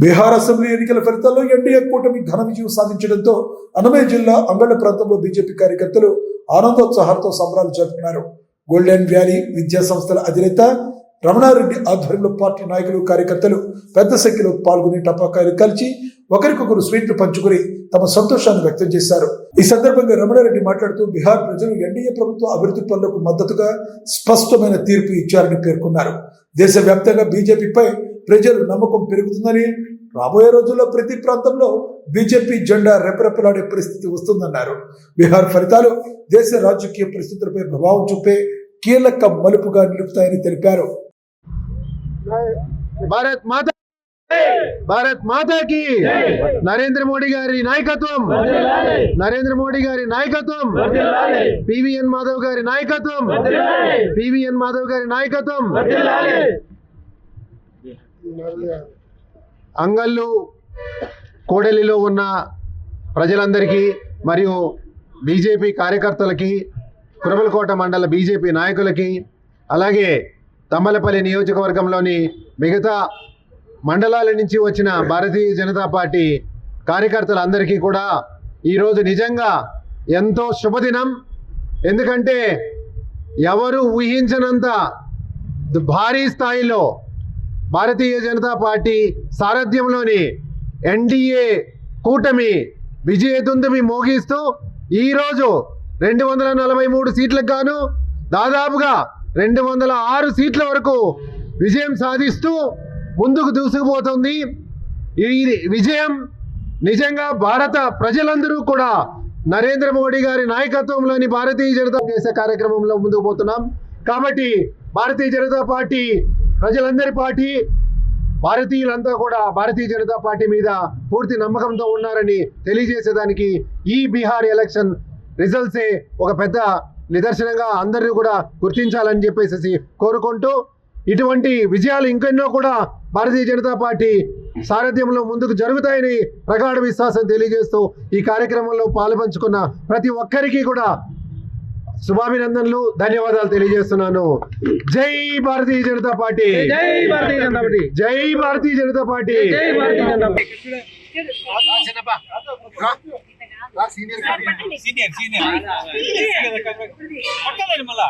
Bihar assembly ఎన్నికల ఫలితాల్లో NDA కూటమి ఘన విజయం సాధించడంతో అనమయ జిల్లా అంగళ్ళ ప్రాంతంలో బీజేపీ కార్యకర్తలు ఆనందోత్సాహాలతో సంబరాలు జరుపుకున్నారు. గోల్డెన్ వ్యాలీ విద్యా సంస్థల అధినేత రమణారెడ్డి ఆధ్వర్యంలో పార్టీ నాయకులు కార్యకర్తలు పెద్ద సంఖ్యలో పాల్గొని టపాకాయలు కలిసి ఒకరికొకరు స్వీట్లు పంచుకుని తమ సంతోషాన్ని వ్యక్తం చేశారు. ఈ సందర్భంగా రమణారెడ్డి మాట్లాడుతూ బీహార్ ప్రజలు ఎన్డీఏ ప్రభుత్వ అభివృద్ధి పనులకు మద్దతుగా స్పష్టమైన తీర్పు ఇచ్చారని పేర్కొన్నారు. దేశవ్యాప్తంగా బీజేపీపై ప్రజలు నమ్మకం పెరుగుతుందని రాబోయే రోజుల్లో ప్రతి ప్రాంతంలో బీజేపీ జెండా రెపరెపలాడే పరిస్థితి వస్తుందన్నారు. బీహార్ ఫలితాలు దేశ రాజకీయ పరిస్థితులపై ప్రభావం చూపే కీలక మలుపుగా నిలుపుతాయని తెలిపారు. భారత్ మాత భారత్ మాతాకి నరేంద్ర మోడీ గారి నాయకత్వం! నరేంద్ర మోడీ గారి నాయకత్వం! పివిఎన్ మాధవ్ గారి నాయకత్వం! పివిఎన్ మాధవ్ గారి నాయకత్వం! అంగళ్ళు కోడలిలో ఉన్న ప్రజలందరికీ మరియు బీజేపీ కార్యకర్తలకి కురబలకోట మండల బీజేపీ నాయకులకి అలాగే తమ్మలపల్లి నియోజకవర్గంలోని మిగతా మండలాల నుంచి వచ్చిన భారతీయ జనతా పార్టీ కార్యకర్తలందరికీ కూడా ఈరోజు నిజంగా ఎంతో శుభదినం. ఎందుకంటే ఎవరు ఊహించనంత భారీ స్థాయిలో భారతీయ జనతా పార్టీ సారథ్యంలోని ఎన్డీఏ కూటమి విజయదుందుమి మోగిస్తూ ఈరోజు రెండు వందల నలభై మూడు సీట్లకు గాను దాదాపుగా రెండు వందల ఆరు సీట్ల వరకు విజయం సాధిస్తూ ముందుకు దూసుకుపోతుంది. ఈ విజయం నిజంగా భారత ప్రజలందరూ కూడా నరేంద్ర మోడీ గారి నాయకత్వంలోని భారతీయ జనతా చేసే కార్యక్రమంలో ముందుకు పోతున్నాం. కాబట్టి భారతీయ జనతా పార్టీ ప్రజలందరి పార్టీ భారతీయులంతా కూడా భారతీయ జనతా పార్టీ మీద పూర్తి నమ్మకంతో ఉన్నారని తెలియజేసేదానికి ఈ బీహార్ ఎలక్షన్ రిజల్ట్సే ఒక పెద్ద నిదర్శనంగా అందరినీ కూడా గుర్తించాలని చెప్పేసి కోరుకుంటూ ఇటువంటి విజయాలు ఇంకెన్నో కూడా భారతీయ జనతా పార్టీ సారథ్యంలో ముందుకు జరుగుతాయని ప్రగాఢ విశ్వాసం తెలియజేస్తూ ఈ కార్యక్రమంలో పాలుపంచుకున్న ప్రతి ఒక్కరికి కూడా శుభాభినందనలు ధన్యవాదాలు తెలియజేస్తున్నాను. జై భారతీయ జనతా పార్టీ. జై భారతీయ జనతా పార్టీ. జై భారతీయ జనతా పార్టీ. జై Bharatiya Janata party. Senior senior మళ్ళా.